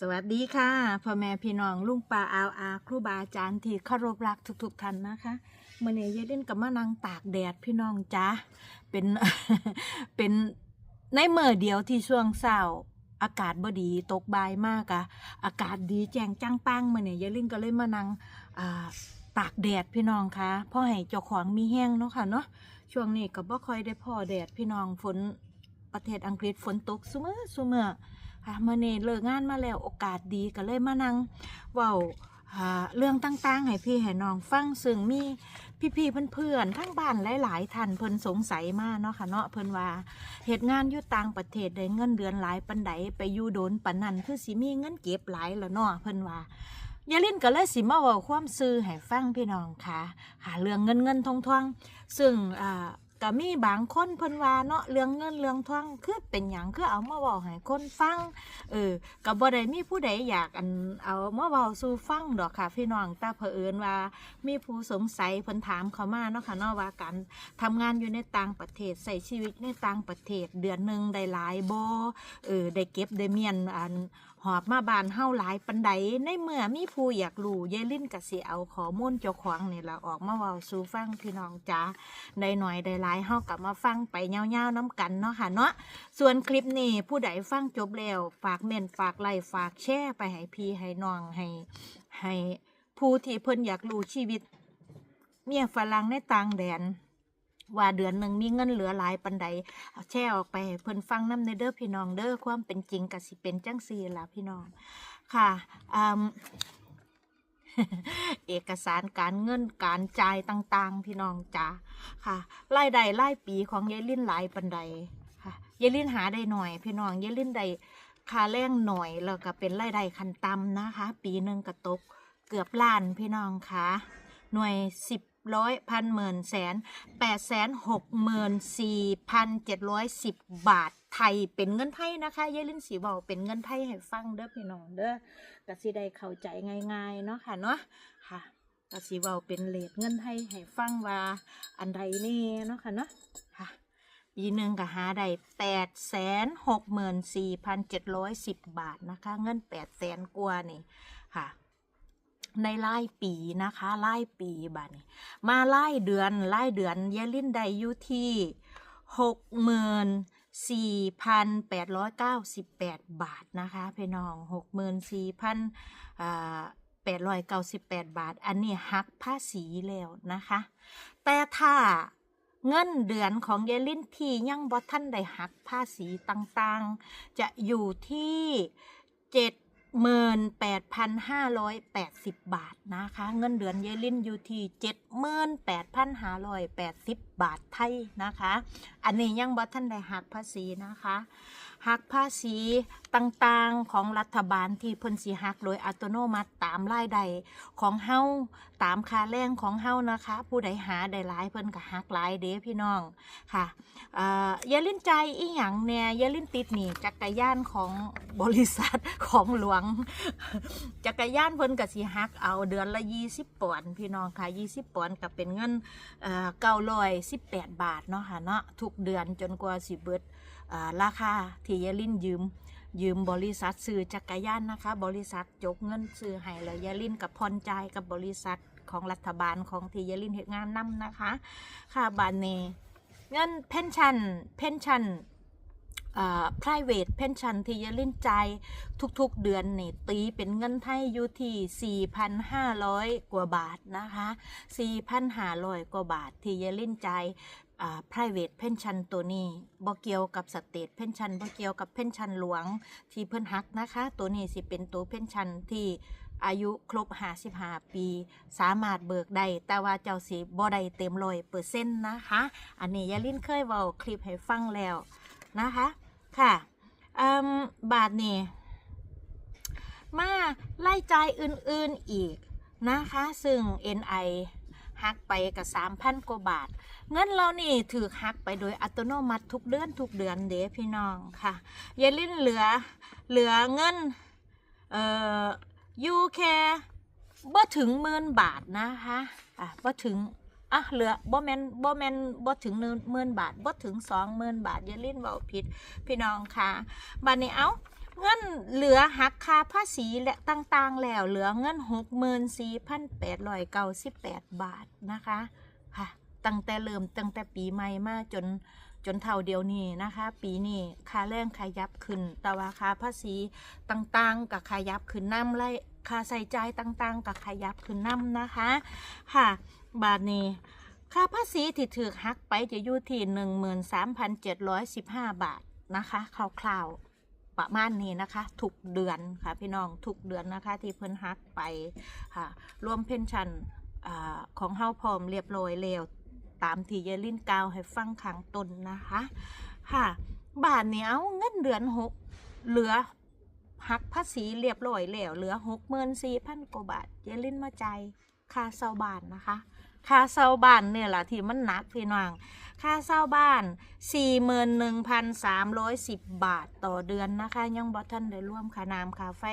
สวัสดีค่ะพ่อแม่พี่น้องลุงป้าอาวอาครูบาอาจารย์ที่เคารพรักทุกๆท่านนะคะเมื่อนี้ยายเล่นกับมานังตากแดดพี่น้องจ้าเป็นเป็นในเมื่อเดียวที่ช่วงเช้าอากาศบดีตกบายมากอะอากาศดีแจ้งจังปังเมื่อนี้ยายเล่นก็เลยมานังอ่าตากแดดพี่น้องคะพ่อให้เจ้าของมีแห้งเนาะค่ะเนาะช่วงนี้ก็บ่ค่อยได้พ่อแดดพี่น้องฝนประเทศอังกฤษฝนตกซุมื่อซุมื่อ ค่ะเมื่อนี้เลิกงานมาแล้วโอกาสดีก็เลยมานั่งเว้าอ่าเรื่องต่างๆ ให้พี่ให้น้องฟังซึ่งมีพี่ๆเพื่อนๆทั้งบ้านหลายๆท่านเพิ่นสงสัยมากเนาะค่ะเนาะเพิ่นว่าเหตุงานอยู่ต่างประเทศได้เงินเดือนหลายปันใดไปอยู่โดนปันนั้นคือสิมีเงินเก็บหลายแล้วเนาะเพิ่นว่ายาลินก็เลยสิมาว้าความซื่อให้ฟังพี่น้องค่ะหาเรื่องเงินเงินทองทองซึ่งอ่า ก็มีบางคนเพิ่นว่าเนาะเรื่องเงินเรื่องทองคือเป็นหยังคือเอามาเว้าให้คนฟัง เออก็บ่ได้มีผู้ใดอยากอันเอามาเว้าสู่ฟังดอกค่ะพี่น้องแต่เผอิญว่า มีผู้สงสัยเพิ่นถามเข้ามาเนาะค่ะเนาะว่าการทำงานอยู่ในต่างประเทศใส่ชีวิตในต่างประเทศเดือนหนึงได้หลายบ่เออได้เก็บได้เมียนอัน หอบมาบานเฮาหลายปันใดในเมื่อมีผู้อยากรู้ยายลิ้นก็สิเอาขอมูลเจ้าของนี่ล่ะออกมาเว้าสู่ฟังพี่น้องจ้าได้หน่อยได้หลายเฮากลับมาฟังไปเงาๆน้ำกันเนาะค่ะเนาะส่วนคลิปนี้ผู้ใดฟังจบแล้วฝากเมนฝากไลค์ฝากแชร์ไปให้พี่ให้น้องให้ให้ผู้ที่เพิ่นอยากรู้ชีวิต เมียฝรั่งในต่างแดน ว่าเดือนหนึ่งมีเงินเหลือหลายปันใดแชร์ออกไปเพิ่นฟังน้ำในเด้อพี่น้องเด้อความเป็นจริงก็สิเป็นจังซี่ล่ะพี่น้องค่ะอืมเอกสารการเงินการจ่ายต่าง ๆ พี่น้องจ้าค่ะรายได้รายปีของยายลิ้นหลายปันใดค่ะยายลิ้นหาได้หน่อย พี่น้องยายลิ้นได้ค่าแรงหน่อยแล้วก็เป็นรายได้คันต่ำนะคะ ปีหนึ่งก็ตกเกือบล้านพี่น้องค่ะหน่วยสิบ ร้อยพันหมื่นแสนแปดแสนหกหมื่นสี่พันเจ็ดร้อยสิบบาทไทยเป็นเงินไทยนะคะยายลิ้นสีบอกเป็นเงินไทยให้ฟังเด้อพี่น้องเด้อก็สิได้เข้าใจง่ายๆเนาะค่ะเนาะค่ะก็สิเว้าเป็นเลทเงินให้ให้ฟังว่าอันใดนี่เนาะค่ะเนาะค่ะปีหนึ่งก็หาได้แปดแสนหกหมื่นสี่พันเจ็ดร้อยสิบบาทนะคะ เงินแปดแสนกว่านี่ค่ะ ในรายปีนะคะรายปีบัดนี้มาไล่เดือนไล่เดือนยายลินได้อยู่ที่หกหมื่น4,898บแปดบาทนะคะพี่น้อง64,898บแปดบาท อันนี้หักภาษีแล้วนะคะ แต่ถ้าเงินเดือนของเยลินที่ยังบ่ท่านได้หักภาษีต่างๆ จะอยู่ที่เจ็ด 78,580 บาทนะคะ เงินเดือนเยลินอยู่ที่78,580 บาทไทยนะคะ อันนี้ยังบัตท่านได้หักภาษีนะคะ หักภาษีต่างๆของรัฐบาลที่เพิ่นสิหักโดยอัตโนมัติตามรายได้ของเฮาตามค่าแรงของเฮานะคะ ผู้ใดหาได้หลายเพิ่นก็หักหลายเด้พี่น้องค่ะอย่าลิ้นใจอีหยังแน่อย่าลิ้นติดหนี่จักรยานของบริษัทของหลวง จักรยานเพิ่นก็สิหักเอาเดือนละ20ปอนด์พี่น้องค่ะ20ปอนด์ก็เป็นเงินเอ่อ918บแปดบาทเนาะค่ะเนาะทุกเดือนจนกว่าสิเบิด ราคาที่ยายลินยืม ยืมบริษัทซื้อจักรยานนะคะ บริษัทจกเงินซื้อให้แล้วยายลินกับพรจายกับบริษัทของรัฐบาลของที่ยายลินเหตุงานนำนะคะค่ะบานเนเงินเพนชั่นเพนชั่นอ่า private pension ที่ยายลินใจทุกๆเดือนนี่ตีเป็นเงินไทยอยู่ที่ 4,500 กว่าบาทนะคะ 4,500 กว่าบาทที่ยายลินใจ อ่า private pension ตัวนี้บ่เกี่ยวกับ state pension บ่เกี่ยวกับ pension หลวงที่เพิ่นหักนะคะ ตัวนี้สิเป็นตัว pension ที่อายุครบ 55 ปี สามารถเบิกได้แต่ว่าเจ้าสิบ่ได้เต็มร้อยเปอร์เซ็นต์นะคะ อันนี้ยาลินเคยเว้าคลิปให้ฟังแล้วนะคะ ค่ะบาทนี่มาไล่จ่ายอื่นๆอีกนะคะ ซึ่ง NI หักไปกับ3,000กว่าบาท เงินเรานี่ถือหักไปโดยอัตโนมัติทุกเดือนทุกเดือนเด้พี่น้องค่ะยายลิ้นเหลือเหลือเงินเอ่อยูแค่บ่ถึงหมื่นบาทนะคะอะบ่ถึงอะเหลือบ่แมนบ่แมนบ่ถึงหมื่นบาทบ่ถึงสองหมื่นบาทยายลิ้นเว้าผิดพี่น้องค่ะบัดนี้เอ้า เงินเหลือหักค่าภาษีและต่างๆ แล้วเหลือเงิน 64,898 บาทนะคะค่ะตั้งแต่เริ่มตั้งแต่ปีใหม่มาจนจนเท่าเดียวนี้นะคะ ปีนี้ค่าแรงขยับขึ้น แต่ว่าค่าภาษีต่างๆ กับขยับขึ้นน้ำไรค่าใส่ใจต่างๆ กับขยับขึ้นน้ำนะคะ ค่ะ บาทนี้ค่าภาษีที่ถือหักไปจะอยู่ที่ 13,715 บาทนะคะคร่าวๆ ประมาณนี้นะคะทุกเดือนค่ะพี่น้องทุกเดือนนะคะที่เพิ่นหักไปค่ะรวมเพนชันอของเฮาพร้อมเรียบร้อยแล้วตามที่ยายลินกาวให้ฟังข้างตนนะคะ ค่ะ บาทเนี้เอาเงินเดือนหกเหลือหักภาษีเรียบร้อยแล้วเหลือหกหมื่นสี่พันกว่าบาทยายลินมาใจค่าเซาบานนะคะ ค่าเช่าบ้านเนี่ยแหละที่มันหนักพี่น้องค่าเช่าบ้าน 41,310 บาทต่อเดือนนะคะ ยังบ่ทันได้ร่วมค่าน้ำค่าไฟ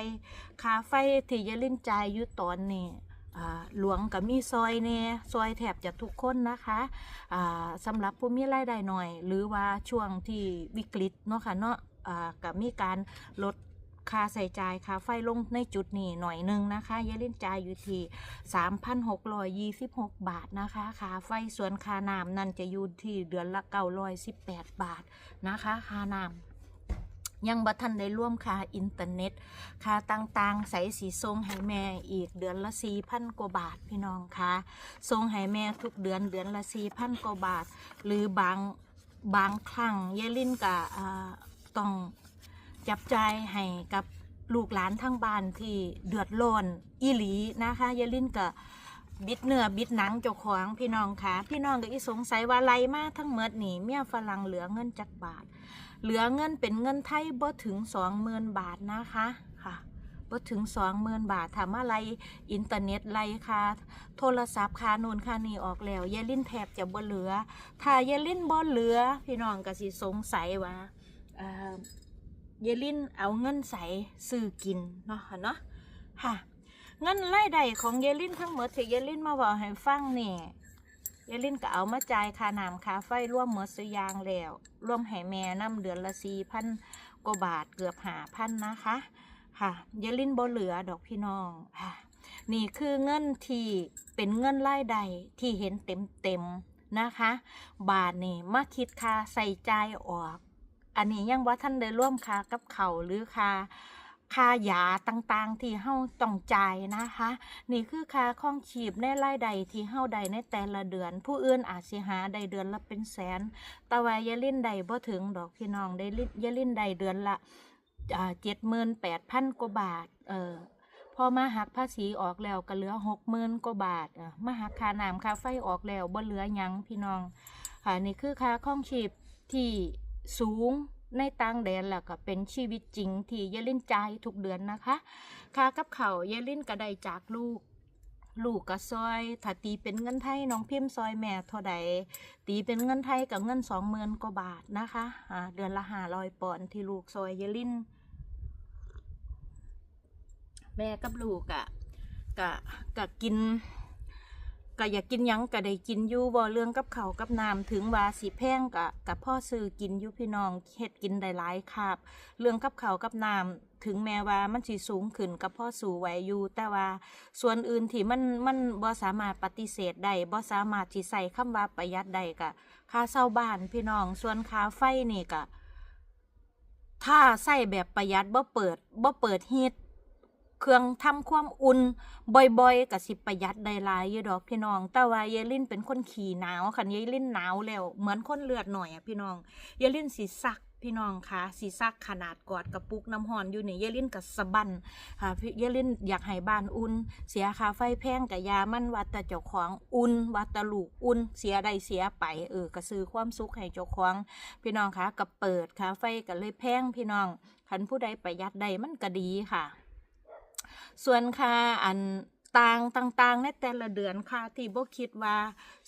ค่าไฟที่ยายลิ้นใจยอยู่ตอนนี้อ่หลวงกับมีซอยเนี่ยซอยแถบจะทุกคนนะคะสำหรับผู้มีรายได้หน่อย หรือว่าช่วงที่วิกฤตเนาะค่ะเนาะกับมีการลด ค่าใส่จ่ายค่าไฟลงในจุดนี้หน่อยหนึงนะคะยายลิ้นจ่ายอยู่ที่ 3,626 บาทนะคะค่าไฟส่วนค่าน้ำนั่นจะอยู่ที่เดือนละ 918 บาทนะคะค่าน้ำยังบัทันได้ร่วมค่าอินเทอร์เน็ตค่าต่างๆ ใส่สีทรงให้แม่อีกเดือนละ4,000กว่าบาทพี่น้องคะทรงให้แม่ทุกเดือนเดือนละ4,000กว่าบาท หรือบางบางครั้งเยายลินก็อ่าต้อง จับใจายให้กับลูกหลานทั้งบ้านที่เดือดร้อนอีหลีนะคะยายลินก็บิดเนื้อบิดหนังเจ้าของพี่น้องค่ะพี่น้องก็อีสงสัยว่าไรมาทั้งเมดนี่เมียฝรั่งเหลือเงินจักบาท เหลือเงินเป็นเงินไทยบ่ถึงสองหมื่นบาทนะคะค่ะบ่ถึงสองหมื่นบาทถามว่าไรอินเทอร์เน็ตไรค่ะโทรศัพท์ค่านูนค่านี่ออกแล้วยายลินแทบจะบ่เหลือ ถ้ายายลินบ่เหลือ พี่น้องก็สิสงสัยว่าเอ่อ เยลินเอาเงินใส่ซื้อกินเนาะค่ะเนาะค่ะเงินรายได้ของเยลินทั้งหมดที่เยลินมาบอกให้ฟังนี่เยลินก็เอามาจ่ายค่าน้ำค่าไฟร่วมหมดสุยางแล้วรวมให้แม่น้ำเดือนละสี่พันกว่าบาทเกือบหาพันนะคะ ค่ะเยลินบ่เหลือดอกพี่น้องค่ะนี่คือเงินที่เป็นเงินรายได้ที่เห็นเต็มเต็มนะคะ บาทนี่มาคิดค่าใส่ใจออก อันนี้ยังว่าท่านได้ร่วมค่ากับเขาหรือค่าค่ายาต่างๆ ที่เฮาต้องจ่ายนะคะ นี่คือค่าข้องชีพในรายได้ที่เฮาได้ในแต่ละเดือน ผู้อื่นอาจสิหาได้เดือนละเป็นแสนต่ว่ายายลินได้บ่ถึงดอกพี่น้องได้ยาลินได้เดือนละเจ็ดหมื่นแปดพันกว่าบาท เออพอมาหักภาษีออกแล้วก็เหลือหกหมื่นกว่าบาทมาหักค่าน้ำค่าไฟออกแล้วบ่เหลือยังพี่น้องค่ะนี่คือค่าข้องชีพที่ สูงในต่างแดนแล้วก็เป็นชีวิตจริงที่ยายลินใจทุกเดือนนะคะค่ากับเขาวยายลินก็ได้จากลูก ลูกก็ซอยถ้าตีเป็นเงินไทยน้องพิมพ์ซอยแม่เท่าใดตีเป็นเงินไทยกับเงินสองหมื่นกว่าบาทนะคะอ่าเดือนละห้าร้อยปอนด์ที่ลูกซอยยายลินแม่กับลูกอะกะกะกิน ก็อยากกินหยังก็ได้กินอยู่บ่เรื่องกับเขาวกับน้ำถึงว่าสิแพงกะกับพ่อซื้อกินอยู่พี่น้องเฮ็ดกินได้หลายครับเรื่องกับเขาวกับน้ำถึงแม้ว่ามันสิสูงขึ้นกับพ่อสู่ไหวอยู่แต่ว่าส่วนอื่นที่มันมันบ่สามารถปฏิเสธได้บ่สามารถที่ใส่คำว่าประหยัดได้กะค่าเช่าบ้านพี่น้องส่วนค่าไฟนี่กะถ้าใส่แบบประหยัดบ่เปิดบ่เปิดฮีต เครื่องทำความอุ่นบ่อยๆกับสิประหยัดได้หลายอยู่ดอกพี่น้อง แต่ว่าเยลินเป็นคนขี่หนาวคันเยลินหนาวแล้วเหมือนคนเลือดหน่อยอะพี่น้องเยลินสีซักพี่น้องคะสีซักขนาดกอดกระปุกน้ำหอนอยู่นี่เยายลินกับสะบันค่ะพี่เยลินอยากให้บ้านอุ่น เสียค่าไฟแพงกับยามันวัดแต่เจ้าของอุ่นวัดต่ลูกอุ่น เสียใดเสียไปเออกระซื้อความสุขให้เจ้าของพี่น้องคะกับเปิดค่าไฟก็เลยแพงพี่น้องคันผู้ใดประหยัดใดมันก็ดีค่ะ ส่วนค่าอันต่างต่างๆในแต่ละเดือนค่ะ ที่บ่คิดว่า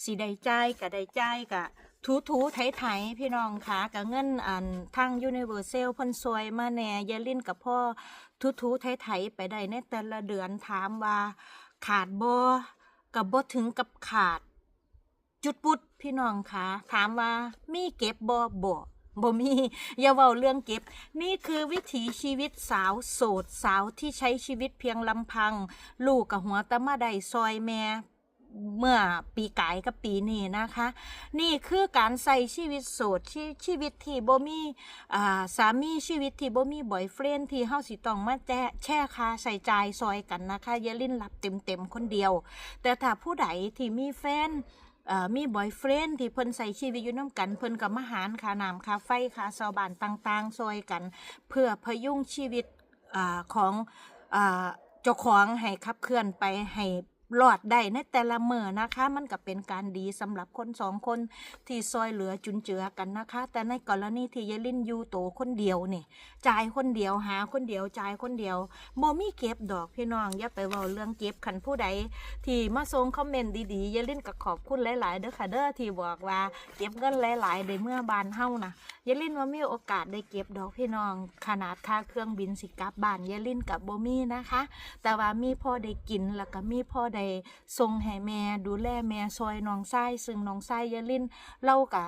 สิได้จ่ายก็ได้จ่ายก็ถูถูไถไถพี่น้องค่ะกับเงินอันทางยูนิเวอร์แซลพ่นซวยมาแหน่ยาลิ้นกับพ่อถูถูไถไถไปได้ในแต่ละเดือนถามว่า ขาดบ่กับบ่ถึงกับขาด จุดปุดพี่น้องค่ะถามว่ามีเก็บบ่บ่ บ่มีอย่าเว้าเรื่องเก็บ นี่คือวิถีชีวิตสาวโสดสาวที่ใช้ชีวิตเพียงลำพัง ลูกกับหัวตะมาได้ซอยแม่เมื่อปีกายกับปีนี้นะคะ นี่คือการใส่ชีวิตโสดชีชีวิตที่บ่มีอ่าสามีชีวิตที่บ่มีบอยเฟรนที่เฮาสิต้องมาแจแช่คาใส่ใจซอยกันนะคะอย่าลิ้นหลับเต็มๆคนเดียว แต่ถ้าผู้ใดที่มีแฟน เอ่อมีบอยเฟรนที่เพิ่นใส่ชีวิตอยู่น้ำกัน เพิ่นกับมาหารค่าน้ำค่าไฟค่าชาวบ้านต่างๆซอยกัน เพื่อพยุงชีวิตอของอาเจ้าของให้ขับเคลื่อนไปให้ รอดได้ในแต่ละเมื่อนะคะ มันก็เป็นการดีสำหรับคนสองคนที่ซอยเหลือจุนเจือกันนะคะ แต่ในกรณีที่ยายลินอยู่โตคนเดียวนี่จ่ายคนเดียวหาคนเดียวจ่ายคนเดียวบ่มีเก็บดอกพี่น้องอย่าไปว้าเรื่องเก็บคันผู้ใด ที่มาส่งคอมเมนต์ดีๆยายลินก็ขอบคุณหลายๆเด้อค่ะเด้อที่บอกว่าเก็บเงินหลายๆในเมื่อบานเฮานะ ยายลินว่ามีโอกาสได้เก็บดอกพี่น้อง ขนาดค่าเครื่องบินสิกลับบ้านยายลินกับโบมี่นะคะ แต่ว่ามีพ่อได้กินแล้วก็มีพ่อได้ทรงให้แม่ดูแลแม่ซอยน้องไส้ซึ่งน้องไส้ยายลินเล่ากับ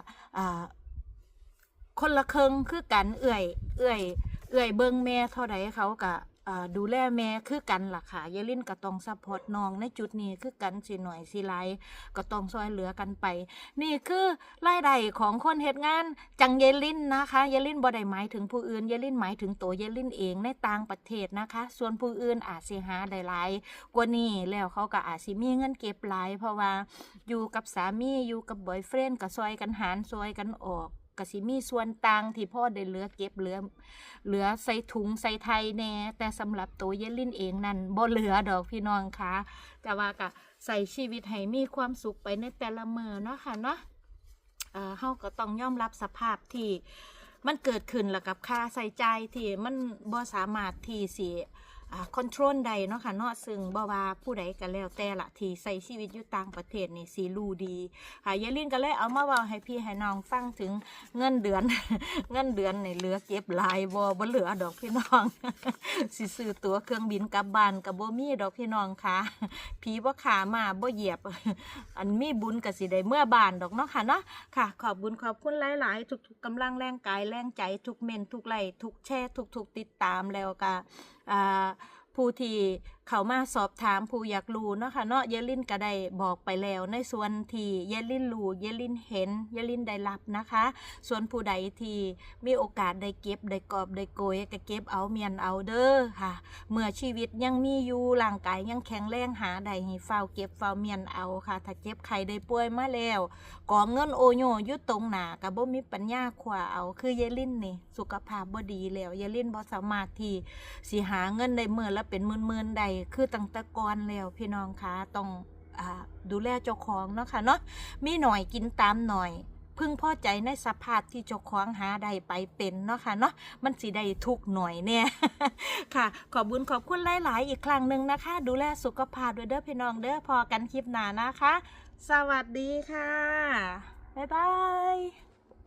คนละเครึ่งคือกันเอื่อย เอื่อย เอื่อยเบิงแม่เท่าใดเขากะ ดูแลแม่คือกันล่ะค่ะยายลินก็ต้องซัพพอร์ตน้องในจุดนี้คือกันสิหน่อยสิหลก็ต้องซอยเหลือกันไป นี่คือรายได้ของคนเฮ็ดงานจังเยลินนะคะเยลินบ่ได้หมายถึงผู้อื่นเยลินหมายถึงตัวเยลินเองในต่างประเทศนะคะ ส่วนผู้อื่นอาจสิหาได้หลายกว่านี้แล้วเขาก็อาจสิมีเงินเก็บหลาย เพราะว่าอยู่กับสามีอยู่กับบอยเฟรนก็ซอยกันหารซอยกันออก ก็สิมีส่วนต่างที่พ่อได้เหลือเก็บเหลือเหลือใส่ถุงใส่ไทยแน่แต่สำหรับตัวเยลินเองนั่นบ่เหลือดอกพี่น้องคะแต่ว่าก็ใส่ชีวิตให้มีความสุขไปในแต่ละมือเนาะค่ะเนาะเออเฮาก็ต้องยอมรับสภาพที่มันเกิดขึ้นแล้วกับค่าใส่ใจที่มันบ่สามารถที่สิ คอนโทรลใดเนาะค่ะเนาะซึ่งบ่ว่าผู้ใดก็แล้วแต่ละที่ใส่ชีวิตอยู่ต่างประเทศนี่สิรู้ดีค่ะยายลินก็เลยเอามาว้าให้พี่ให้น้องฟังถึงเงินเดือน เงินเดือนนี่เหลือเก็บหลายบ่บ่เหลือดอกพี่น้องสิซื้อตั๋วเครื่องบินกลับบ้านก็บ่มีดอกพี่น้องค่ะผีบ่ขามาบ่เหยียบ อันมีบุญก็สิได้เมื่อบานดอกเนาะค่ะเนาะค่ะ ขอบบุญขอบคุณหลาย ๆ ทุกๆกำลังแรงกายแรงใจทุกเมนทุกไลทุกแช่ทุกๆติดตามแล้วก็ ผู้ที่ เขามาสอบถามผู้อยากรู้เนาะค่ะเนาะเยลินก็ได้บอกไปแล้วในส่วนที่เยลินรู้เยลินเห็นเยลินได้รับนะคะ ส่วนผู้ใดที่มีโอกาสได้เก็บได้กอบได้โกยก็เก็บเอาเมียนเอาเด้อค่ะ เมื่อชีวิตยังมีอยู่ร่างกายยังแข็งแรงหาได้ให้เฝ้าเก็บเฝ้าเมียนเอาค่ะ ถ้าเจ็บไข้ได้ป่วยมาแล้วกองเงินโอโยยู่ตรงหน้ากับบ่มีปัญญาขวาเอาคือเยลินนี่สุขภาพบ่ดีแล้วเยลินบ่สามารถที่สิหาเงินได้เมื้อละเป็นหมื่นๆใดคือตั้งแต่ก่อนแล้วพี่น้องคะต้องอดูแลเจ้าของเนาะค่ะเนาะมีหน่อยกินตามหน่อย พึงพอใจในสภาพที่เจ้าของหาได้ไปเป็นเนาะค่ะเนาะมันสิได้ทุกหน่อยเนี่ยค่ะ ขอบบุญขอบคุณหลาย ๆ อีกครั้งหนึ่งนะคะ ดูแลสุขภาพด้วยเด้อพี่น้องเด้อพอกันคลิปหน้านะคะ สวัสดีค่ะ บ๊ายบาย